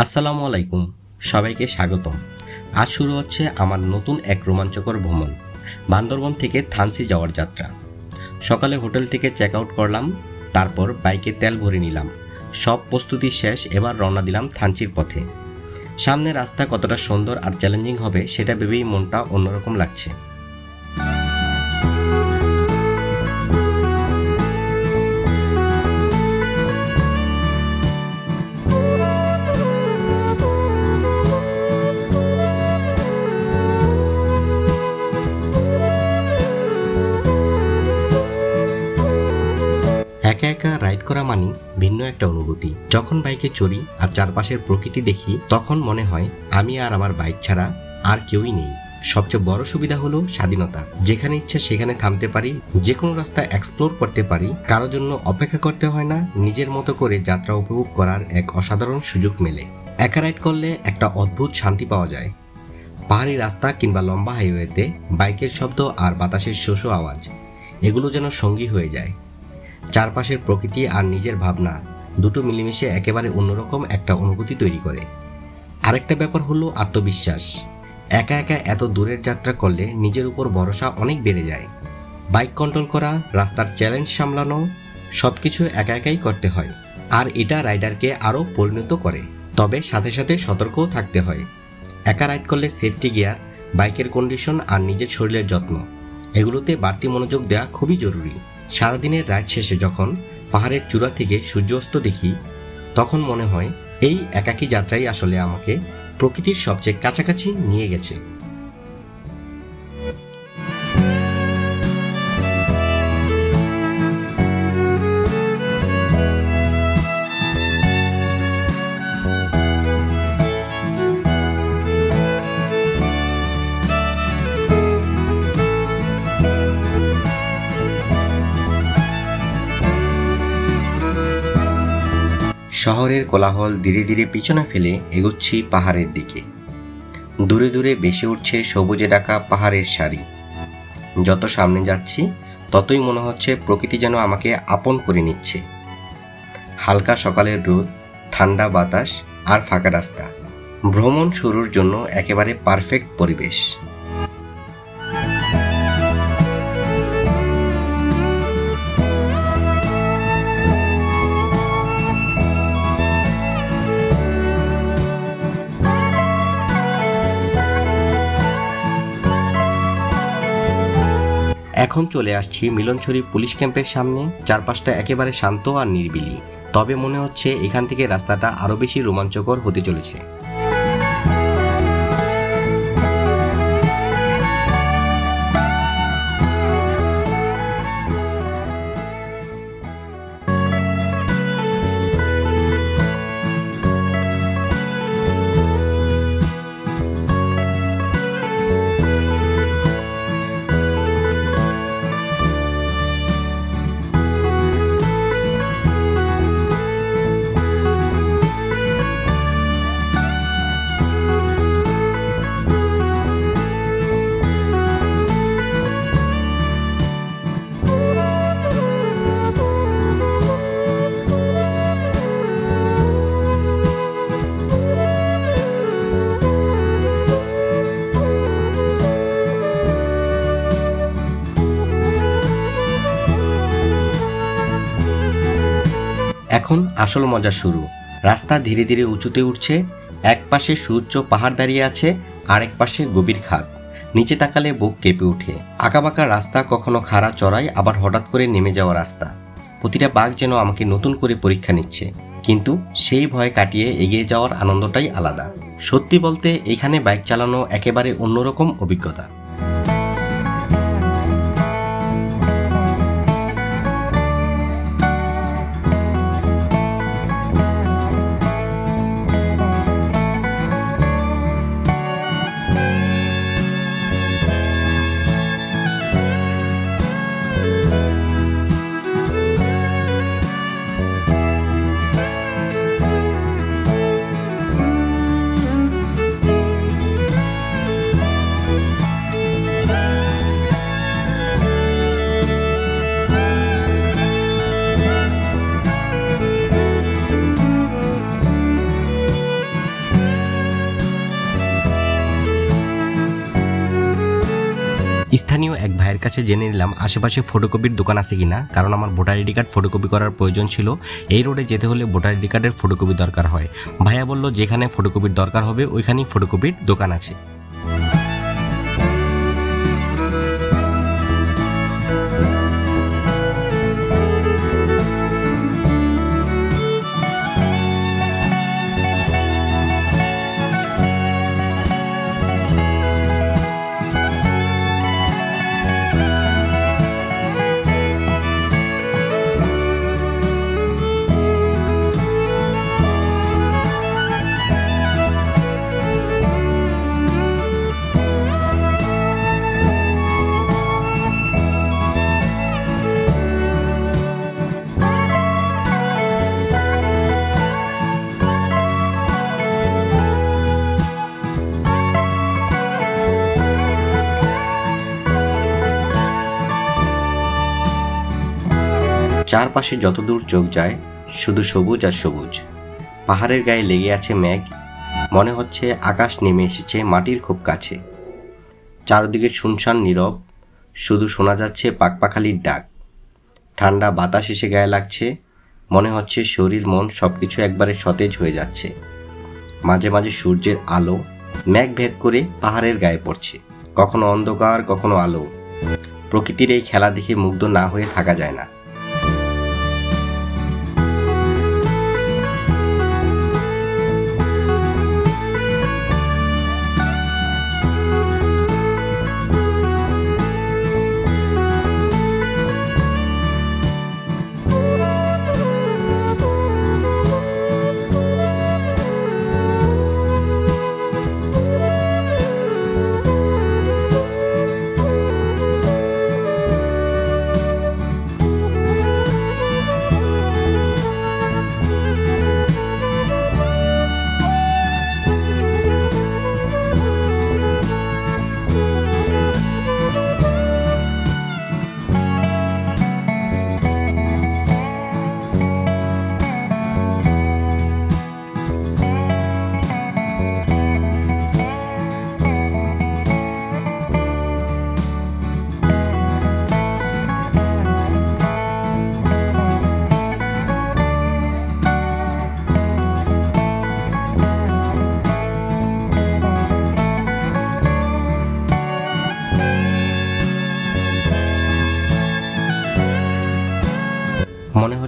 আসসালামু আলাইকুম, সবাইকে স্বাগতম। আজ শুরু হচ্ছে আমার নতুন এক রোমাঞ্চকর ভ্রমণ, বান্দরবন থেকে থানসি যাওয়ার যাত্রা। সকালে হোটেল থেকে চেক আউট করলাম, তারপর বাইকে তেল ভরে নিলাম। সব প্রস্তুতি শেষ, এবার রওনা দিলাম থানচির পথে। সামনে রাস্তা কতটা সুন্দর আর চ্যালেঞ্জিং হবে, সেটা ভেবেই মনটা অন্যরকম লাগছে। একা রাইড করা মানে ভিন্ন একটা অনুভূতি। যখন বাইকে চড়ি আর চারপাশের প্রকৃতি দেখি, তখন মনে হয় আমি আর আমার বাইক ছাড়া আর কেউই নেই। সবচেয়ে বড় সুবিধা হলো স্বাধীনতা। যেখানে ইচ্ছা সেখানে থামতে পারি যে কোনো রাস্তা এক্সপ্লোর করতে পারি। কারোর জন্য অপেক্ষা করতে হয় না, নিজের মতো করে যাত্রা উপভোগ করার এক অসাধারণ সুযোগ মেলে। একা রাইড করলে একটা অদ্ভুত শান্তি পাওয়া যায়। পাহাড়ি রাস্তা কিংবা লম্বা হাইওয়েতে বাইকের শব্দ আর বাতাসের শোষো আওয়াজ, এগুলো যেন সঙ্গী হয়ে যায়। চারপাশের প্রকৃতি আর নিজের ভাবনা দুটো মিলেমিশে একেবারে অন্যরকম একটা অনুভূতি তৈরি করে। আরেকটা ব্যাপার হলো আত্মবিশ্বাস। একা একা এত দূরের যাত্রা করলে নিজের উপর ভরসা অনেক বেড়ে যায়। বাইক কন্ট্রোল করা, রাস্তার চ্যালেঞ্জ সামলানো সব কিছু একা একাই করতে হয়। আর এটা রাইডারকে আরও পরিণত করে। তবে সাথে সাথে সতর্কও থাকতে হয়। একা রাইড করলে সেফটি গিয়ার বাইকের কন্ডিশন আর নিজের শরীরের যত্ন, এগুলোতে বাড়তি মনোযোগ দেওয়া খুবই জরুরি। সারাদিনের রাত শেষে যখন পাহাড়ের চূড়া থেকে সূর্যাস্ত দেখি, তখন মনে হয়, এই একাকী যাত্রাই আসলে আমাকে প্রকৃতির সবচেয়ে কাছাকাছি নিয়ে গেছে। শহরের কোলাহল ধীরে ধীরে পিছনে ফেলে এগোচ্ছি পাহাড়ের দিকে। দূরে দূরে বেশি উঠছে সবুজে ঢাকা পাহাড়ের সারি। যত সামনে যাচ্ছি, ততই মনে হচ্ছে প্রকৃতি যেন আমাকে আপন করে নিচ্ছে। হালকা সকালের রোদ, ঠান্ডা বাতাস আর ফাঁকা রাস্তা। ভ্রমণ শুরুর জন্য একেবারে পারফেক্ট পরিবেশ। এখন চলে আসছি মিলনছড়ি পুলিশ ক্যাম্পের সামনে। চারপাশটা একেবারে শান্ত আর নিরিবিলি। তবে মনে হচ্ছে এখান থেকে রাস্তাটা আরও বেশি রোমাঞ্চকর হতে চলেছে। এখন আসল মজা শুরু। রাস্তা ধীরে ধীরে উঁচুতে উঠছে, এক পাশে সূর্য পাহাড় দাঁড়িয়ে আছে, আরেক পাশে গভীর খাদ। নিচে তাকালে বুক কেঁপে ওঠে। আঁকাবাঁকা রাস্তা কখনো খাড়া চড়াই আবার হঠাৎ করে নেমে যাওয়া রাস্তা। প্রতিটা বাঘ যেন আমাকে নতুন করে পরীক্ষা নিচ্ছে। কিন্তু সেই ভয় কাটিয়ে এগিয়ে যাওয়ার আনন্দটাই আলাদা। সত্যি বলতে, এখানে বাইক চালানো একেবারে অন্যরকম অভিজ্ঞতা। কাছে জেনে নিলাম, আশেপাশে ফটোকপির দোকান আছে কি না কারণ আমার ভোটার আইডি কার্ড ফটোকপি করার প্রয়োজন ছিল। এই রোডে যেতে হলে ভোটার আইডি কার্ডের ফটোকপি দরকার হয়। ভাইয়া বলল, যেখানে ফটোকপির দরকার হবে, ওইখানেই ফটোকপির দোকান আছে। চারপাশে যতদূর চোখ যায়, শুধু সবুজ আর সবুজ। পাহাড়ের গায়ে লেগে আছে মেঘ, মনে হচ্ছে আকাশ নেমে এসেছে মাটির খুব কাছে। চারদিকে শুনশান নীরব, শুধু শোনা যাচ্ছে পাকপাখালির ডাক। ঠান্ডা বাতাস এসে গায়ে লাগছে, মনে হচ্ছে শরীর মন সব কিছু একবারে সতেজ হয়ে যাচ্ছে। মাঝে মাঝে সূর্যের আলো, মেঘ ভেদ করে পাহাড়ের গায়ে পড়ছে। কখনো অন্ধকার, কখনো আলো। প্রকৃতির এই খেলা দেখে মুগ্ধ না হয়ে থাকা যায় না।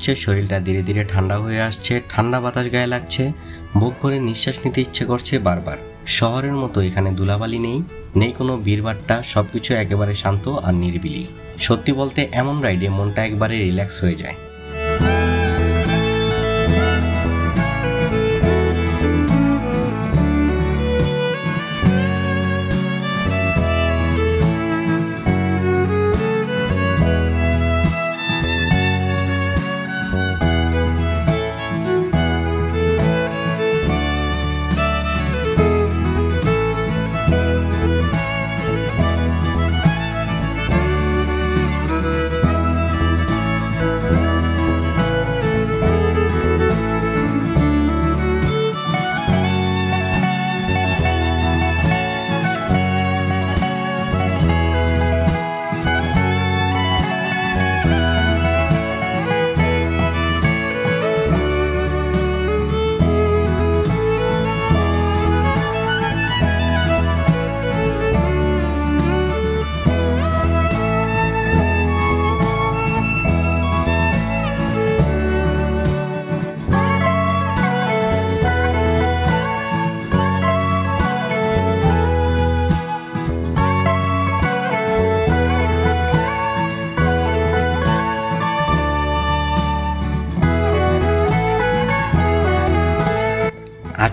হচ্ছে, শরীরটা ধীরে ধীরে ঠান্ডা হয়ে আসছে, ঠান্ডা বাতাস গায়ে লাগছে, বুক ভরে নিঃশ্বাস নিতে ইচ্ছে করছে বারবার। শহরের মতো এখানে দুলাবালি নেই নেই কোনো বীরবাট্টা সব কিছু একেবারে শান্ত আর নিরিবিলি। সত্যি বলতে এমন রাইডে মনটা একবারে রিল্যাক্স হয়ে যায়।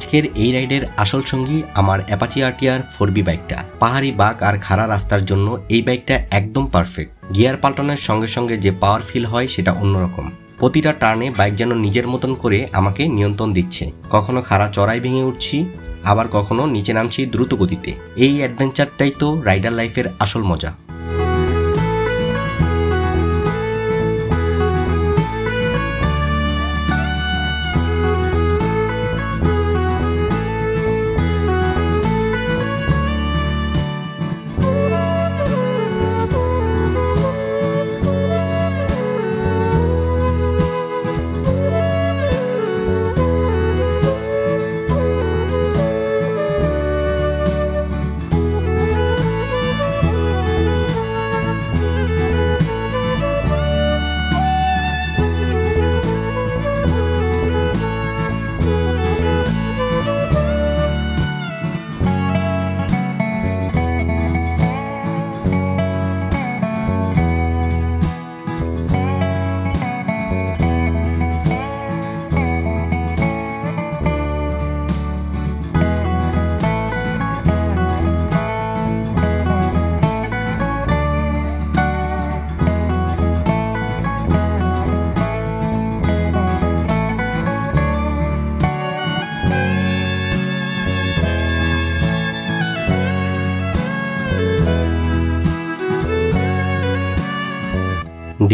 আজকের এই রাইডের আসল সঙ্গী আমার অ্যাপাচি আরটিআর ফোর বি বাইকটা। পাহাড়ি বাঘ আর খাড়া রাস্তার জন্য এই বাইকটা একদম পারফেক্ট গিয়ার পাল্টানোর সঙ্গে সঙ্গে যে পাওয়ার ফিল হয় সেটা অন্যরকম। প্রতিটা টার্নে বাইক যেন নিজের মতন করে আমাকে নিয়ন্ত্রণ দিচ্ছে। কখনো খাড়া চড়াই ভেঙে উঠছি, আবার কখনো নিচে নামছি দ্রুত গতিতে। এই অ্যাডভেঞ্চারটাই তো রাইডার লাইফের আসল মজা।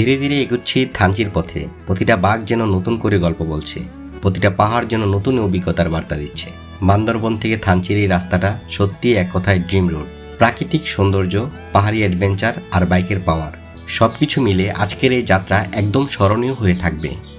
ধীরে ধীরে এগুচ্ছি থানচির পথে। প্রতিটা বাঘ যেন নতুন করে গল্প বলছে। প্রতিটা পাহাড় যেন নতুন অভিজ্ঞতার বার্তা দিচ্ছে। বান্দরবন থেকে থানচির এই রাস্তাটা সত্যি এক কথায় ড্রিম রোড। প্রাকৃতিক সৌন্দর্য, পাহাড়ি অ্যাডভেঞ্চার আর বাইকের পাওয়ার। সবকিছু মিলে আজকের এই যাত্রা একদম স্মরণীয় হয়ে থাকবে।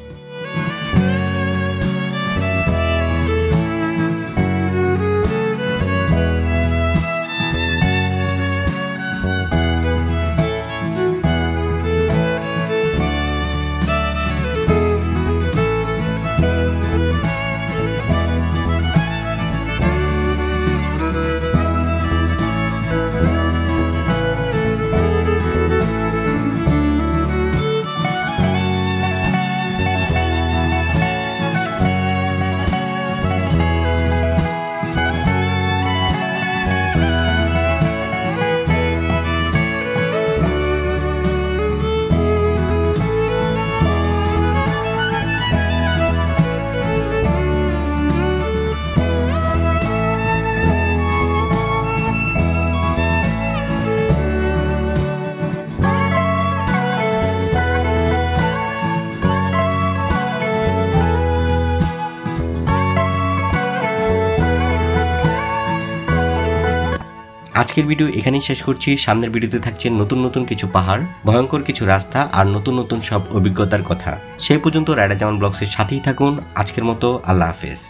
আজকের ভিডিও এখানেই শেষ করছি। সামনের ভিডিওতে থাকছে নতুন নতুন কিছু পাহাড়, ভয়ঙ্কর কিছু রাস্তা আর নতুন নতুন সব অভিজ্ঞতার কথা। সেই পর্যন্ত রায়ডা জামান ব্লগসের সাথেই থাকুন। আজকের মতো আল্লাহ হাফেজ।